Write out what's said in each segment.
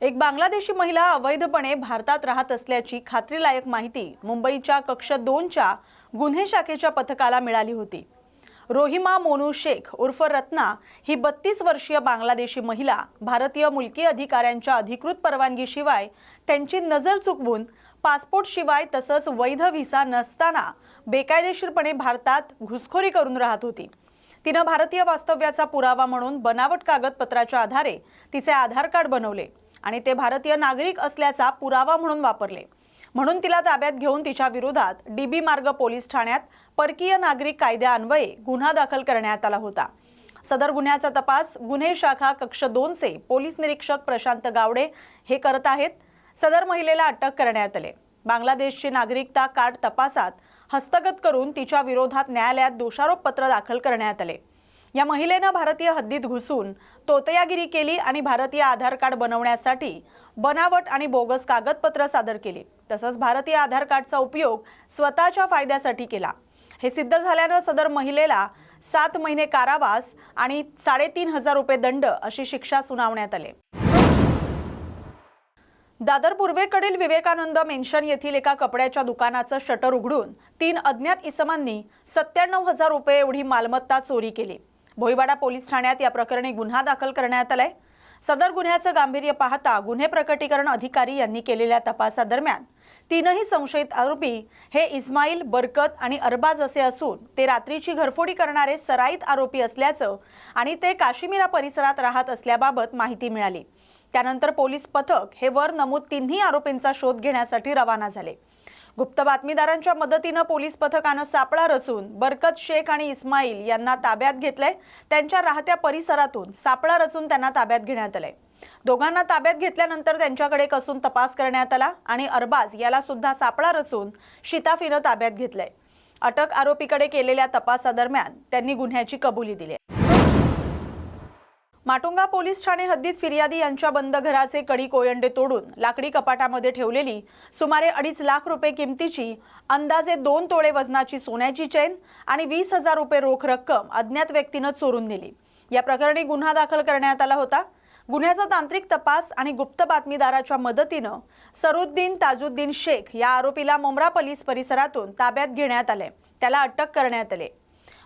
एक बांगलादेशी महिला अवैधपणे भारतात राहत असल्याची खात्रीलायक माहिती मुंबईच्या कक्ष दोनच्या गुन्हे शाखेच्या पथकाला मिळाली होती. रोहिमा मोनू शेख उर्फ रत्ना ही बत्तीस वर्षीय बांगलादेशी महिला भारतीय मुलकी अधिकाऱ्यांच्या अधिकृत परवानगीशिवाय त्यांची नजर चुकवून पासपोर्टशिवाय तसंच वैध व्हिसा नसताना बेकायदेशीरपणे भारतात घुसखोरी करून राहत होती. तिनं भारतीय वास्तव्याचा पुरावा म्हणून बनावट कागदपत्राच्या आधारे तिचे आधार कार्ड बनवले. आणि ते भारतीय नागरिक असल्याचा पुरावा म्हणून वापरले. म्हणून तिला ताब्यात घेऊन तिच्या विरोधात डीबी मार्ग पोलीस ठाण्यात परकीय नागरिक कायद्यान्वये गुन्हा दाखल करण्यात आला होता. सदर गुन्ह्याचा तपास गुन्हे शाखा कक्ष दोनचे पोलीस निरीक्षक प्रशांत गावडे हे करत आहेत. सदर महिलेला अटक करण्यात आले. बांगलादेशची नागरिकता कार्ड तपासात हस्तगत करून तिच्या विरोधात न्यायालयात दोषारोपपत्र दाखल करण्यात आले. या महिलेनं भारतीय हद्दीत घुसून तोतयागिरी केली आणि भारतीय आधार कार्ड बनवण्यासाठी बनावट आणि बोगस कागदपत्र सादर केली. तसंच भारतीय आधार कार्डचा उपयोग स्वतःच्या फायद्यासाठी केला. हे सिद्ध झाल्यानं सदर महिलेला सात महिने कारावास आणि साडेतीन हजार रुपये दंड अशी शिक्षा सुनावण्यात आले. दादर पूर्वेकडील विवेकानंद मेन्शन येथील एका कपड्याच्या दुकानाचं शटर उघडून तीन अज्ञात इसमांनी सत्त्याण्णव हजार रुपये एवढी मालमत्ता चोरी केली. भोईवाडा पोलीस ठाण्यात या प्रकरणी गुन्हा दाखल करण्यात आलाय. सदर गुन्ह्याचं गांभीर्य पाहता गुन्हे प्रकटीकरण अधिकारी यांनी केलेल्या तपासादरम्यान तीनही संशयित आरोपी हे इस्माईल बरकत आणि अरबाज असे असून ते रात्रीची घरफोडी करणारे सराईत आरोपी असल्याचं आणि ते काश्मीरा परिसरात राहत असल्याबाबत माहिती मिळाली. त्यानंतर पोलीस पथक हे वर नमूद तिन्ही आरोपींचा शोध घेण्यासाठी रवाना झाले. गुप्त बातमीदारांच्या मदतीनं पोलीस पथकानं सापळा रचून बरकत शेख आणि इस्माईल यांना ताब्यात घेतलंय. त्यांच्या राहत्या परिसरातून सापळा रचून त्यांना ताब्यात घेण्यात आलंय. दोघांना ताब्यात घेतल्यानंतर त्यांच्याकडे कसून तपास करण्यात आला आणि अरबाज याला सुद्धा सापळा रचून शिताफीनं ताब्यात घेतलंय. अटक आरोपीकडे केलेल्या तपासादरम्यान त्यांनी गुन्ह्याची कबुली दिली माटुंगा पोलीस ठाणे हद्दीत फिर्यादी यांच्या बंद घराचे कडी कोयंडे तोडून लाकडी कपाटामध्ये ठेवलेली सुमारे अडीच लाख रुपये किमतीची अंदाजे दोन तोळे वजनाची सोन्याची चेन आणि वीस हजार रुपये रोख रक्कम अज्ञात व्यक्तीनं चोरून नेली. या प्रकरणी गुन्हा दाखल करण्यात आला होता. गुन्ह्याचा तांत्रिक तपास आणि गुप्त बातमीदाराच्या मदतीनं सरुद्दीन ताजुद्दीन शेख या आरोपीला मुंब्रा पोलीस परिसरातून ताब्यात घेण्यात आले. त्याला अटक करण्यात आले.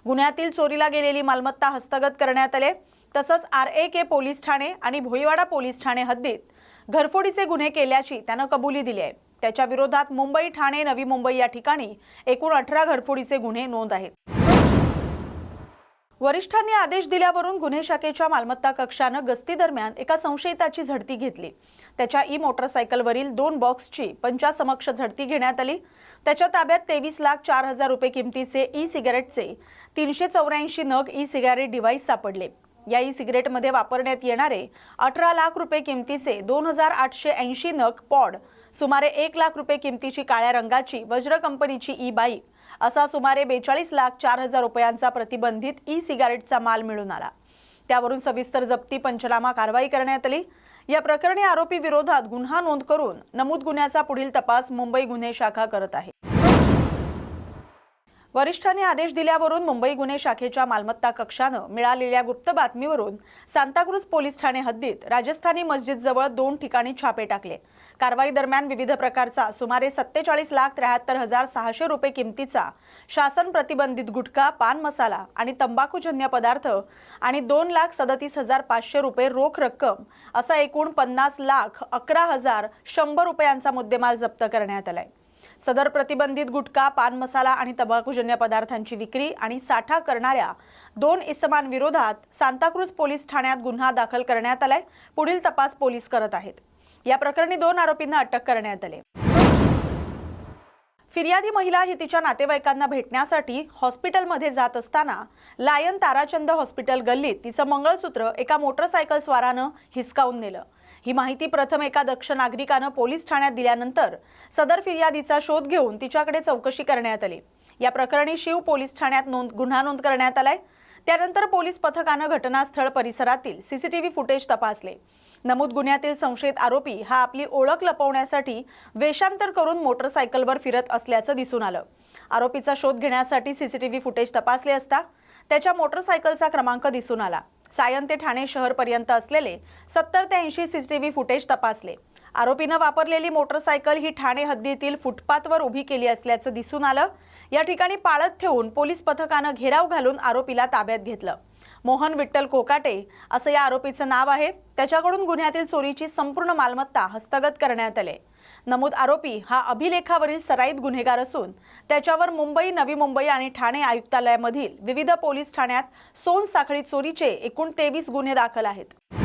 गुन्ह्यातील चोरीला गेलेली मालमत्ता हस्तगत करण्यात आले. तसंच R A K police Thane आणि भोईवाडा पोलीस ठाणे हद्दीत घरफोडीचे गुन्हे केल्याची त्यानं कबुली दिली आहे. त्याच्या विरोधात मुंबई ठाणे नवी मुंबई या ठिकाणी एकूण अठरा घरफोडीचे गुन्हे नोंद आहेत. वरिष्ठांनी आदेश दिल्यावरून गुन्हे शाखेच्या मालमत्ता कक्षानं गस्ती दरम्यान एका संशयिताची झडती घेतली. त्याच्या ई मोटरसायकलवरील दोन बॉक्सची पंचासमक्ष झडती घेण्यात आली. त्याच्या ताब्यात तेवीस लाख चार हजार रुपये किमतीचे ई सिगारेटचे तीनशे चौऱ्याऐंशी नग ई सिगारेट डिव्हाइस सापडले. या ई सिगरेटमध्ये वापरण्यात येणारे अठरा लाख रुपये किमतीचे दोन हजार आठशे ऐंशी नग पॉड सुमारे एक लाख रुपये किमतीची काळ्या रंगाची वज्र कंपनीची ई बाईक असा सुमारे बेचाळीस लाख चार हजार रुपयांचा प्रतिबंधित ई सिगारेटचा माल मिळून आला. त्यावरून सविस्तर जप्ती पंचनामा कारवाई करण्यात आली. या प्रकरणी आरोपी विरोधात गुन्हा नोंद करून नमूद गुन्ह्याचा पुढील तपास मुंबई गुन्हे शाखा करत आहे. वरिष्ठांनी आदेश दिल्यावरून मुंबई गुन्हे शाखेच्या मालमत्ता कक्षानं मिळालेल्या गुप्त बातमीवरून सांताक्रुज पोलीस ठाणे हद्दीत राजस्थानी मस्जिदजवळ दोन ठिकाणी छापे टाकले. कारवाई दरम्यान विविध प्रकारचा सुमारे सत्तेचाळीस लाख त्र्याहत्तर हजार सहाशे रुपये किमतीचा शासन प्रतिबंधित गुटखा पान मसाला आणि तंबाखूजन्य पदार्थ आणि दोन लाख सदतीस हजार पाचशे रुपये रोख रक्कम असा एकूण पन्नास लाख अकरा हजार शंभर रुपयांचा मुद्देमाल जप्त करण्यात आलाय. सदर प्रतिबंधित गुटखा पान मसाला आणि तंबाखूजन्य पदार्थांची विक्री आणि साठा करणाऱ्या दोन इसमांविरोधात सांताक्रूज पोलीस ठाण्यात गुन्हा दाखल करण्यात आलाय. पुढील तपास पोलीस करत आहेत. या प्रकरणी दोन आरोपींना अटक करण्यात आले फिर्यादी महिला ही तिच्या नातेवाईकांना भेटण्यासाठी हॉस्पिटलमध्ये जात असताना लायन ताराचंद हॉस्पिटल गल्लीत तिचं मंगळसूत्र एका मोटरसायकल स्वारानं हिसकावून नेलं. ही माहिती प्रथम एका दक्ष नागरिकानं पोलीस ठाण्यात दिल्यानंतर सदर फिर्यादीचा शोध घेऊन तिच्याकडे चौकशी करण्यात आली. या प्रकरणी शिव पोलीस ठाण्यात नोंद गुन्हा नोंद करण्यात आलाय. त्यानंतर पोलीस पथकानं घटनास्थळ परिसरातील सीसीटीव्ही फुटेज तपासले. नमूद गुन्ह्यातील संशयित आरोपी हा आपली ओळख लपवण्यासाठी वेषांतर करून मोटरसायकलवर फिरत असल्याचं दिसून आलं. आरोपीचा शोध घेण्यासाठी सीसीटीव्ही फुटेज तपासले असता त्याच्या मोटरसायकलचा क्रमांक दिसून आला. सायन ते ठाणे शहरपर्यंत असलेले सत्तर ते ऐंशी सीसीटीव्ही फुटेज तपासले. आरोपीनं वापरलेली मोटरसायकल ही ठाणे हद्दीतील फुटपाथवर उभी केली असल्याचं दिसून आलं. या ठिकाणी पाळत ठेवून पोलीस पथकानं घेराव घालून आरोपीला ताब्यात घेतलं. मोहन विठ्ठल कोकाटे असं या आरोपीचं नाव आहे. त्याच्याकडून गुन्ह्यातील चोरीची संपूर्ण मालमत्ता हस्तगत करण्यात आले. नमूद आरोपी हा अभिलेखावरील सराईत गुन्हेगार असून त्याच्यावर मुंबई नवी मुंबई आणि ठाणे आयुक्तालयामधील विविध पोलीस ठाण्यात सोन साखळी चोरीचे एकूण तेवीस गुन्हे दाखल आहेत.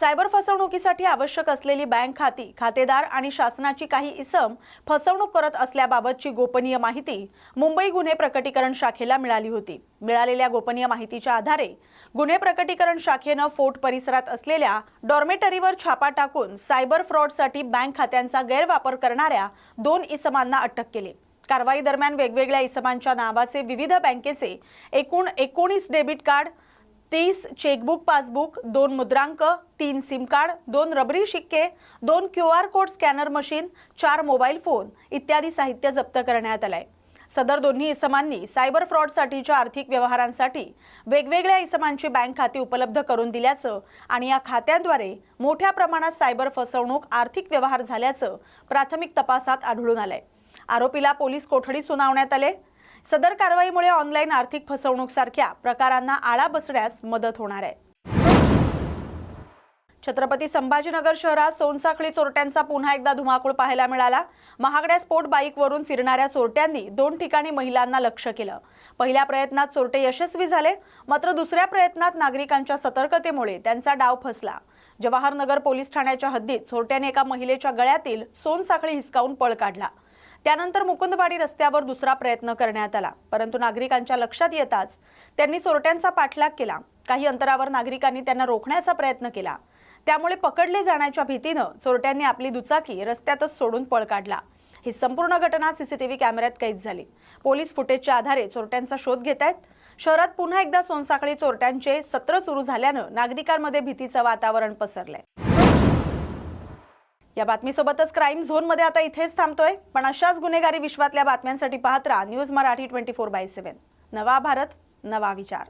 सायबर फसवणुकीसाठी आवश्यक असलेली बँक खाती खातेदार आणि शासनाची काही इसम फसवणूक करत असल्याबाबतची गोपनीय माहिती मुंबई गुन्हे प्रकटीकरण शाखेला मिळाली होती. मिळालेल्या गोपनीय माहितीच्या आधारे गुन्हे प्रकटीकरण शाखेनं फोर्ट परिसरात असलेल्या डॉर्मेटरीवर छापा टाकून सायबर फ्रॉडसाठी बँक खात्यांचा गैरवापर करणाऱ्या दोन इसमांना अटक केली. कारवाई दरम्यान वेगवेगळ्या इसमांच्या नावाचे विविध बँकेचे एकूण एकोणीस डेबिट कार्ड तीस चेकबुक पासबुक दोन मुद्रांक तीन सिम कार्ड दोन रबरी शिक्के दोन Q R code scanner machine चार मोबाईल फोन इत्यादी साहित्य जप्त करण्यात आलं आहे सदर दोन्ही इसमांनी सायबर फ्रॉडसाठीच्या आर्थिक व्यवहारांसाठी वेगवेगळ्या इसमांची बँक खाती उपलब्ध करून दिल्याचं आणि या खात्यांद्वारे मोठ्या प्रमाणात सायबर फसवणूक आर्थिक व्यवहार झाल्याचं प्राथमिक तपासात आढळून आलंय. आरोपीला पोलीस कोठडी सुनावण्यात आले. सदर कारवाईमुळे ऑनलाईन आर्थिक फसवणूक सारख्या प्रकारांना आळा बसण्यास मदत होणार आहे. छत्रपती संभाजीनगर शहरात सोनसाखळी चोरट्यांचा पुन्हा एकदा धुमाकूळ पाहायला मिळाला. महागड्या स्पोर्ट बाईकवरून फिरणाऱ्या चोरट्यांनी दोन ठिकाणी महिलांना लक्ष केलं. पहिल्या प्रयत्नात चोरटे यशस्वी झाले मात्र दुसऱ्या प्रयत्नात नागरिकांच्या सतर्कतेमुळे त्यांचा डाव फसला. जवाहरनगर पोलीस ठाण्याच्या हद्दीत चोरट्याने एका महिलेच्या गळ्यातील सोनसाखळी हिसकावून पळ काढला. त्यानंतर मुकुंदवाडी रस्त्यावर दुसरा प्रयत्न करण्यात आला. परंतु नागरिकांच्या लक्षात येताच त्यांनी चोरट्यांचा पाठलाग केला. काही अंतरावर नागरिकांनी त्यांना रोखण्याचा प्रयत्न केला. त्यामुळे पकडले जाण्याच्या भीतीनं चोरट्यांनी आपली दुचाकी रस्त्यातच सोडून पळ काढला. ही संपूर्ण घटना सीसीटीव्ही कॅमेऱ्यात कैद झाली. पोलीस फुटेजच्या आधारे चोरट्यांचा शोध घेत आहेत शहरात पुन्हा एकदा सोनसाखळी चोरट्यांचे सत्र सुरू झाल्यानं नागरिकांमध्ये भीतीचं वातावरण पसरलंय. या बातमीसोबतच क्राईम झोनमध्ये आता इथेच थांबतोय. पण अशाच गुन्हेगारी विश्वातल्या बातम्यांसाठी पाहत राहा. News Marathi twenty four by seven नवा भारत नवा विचार.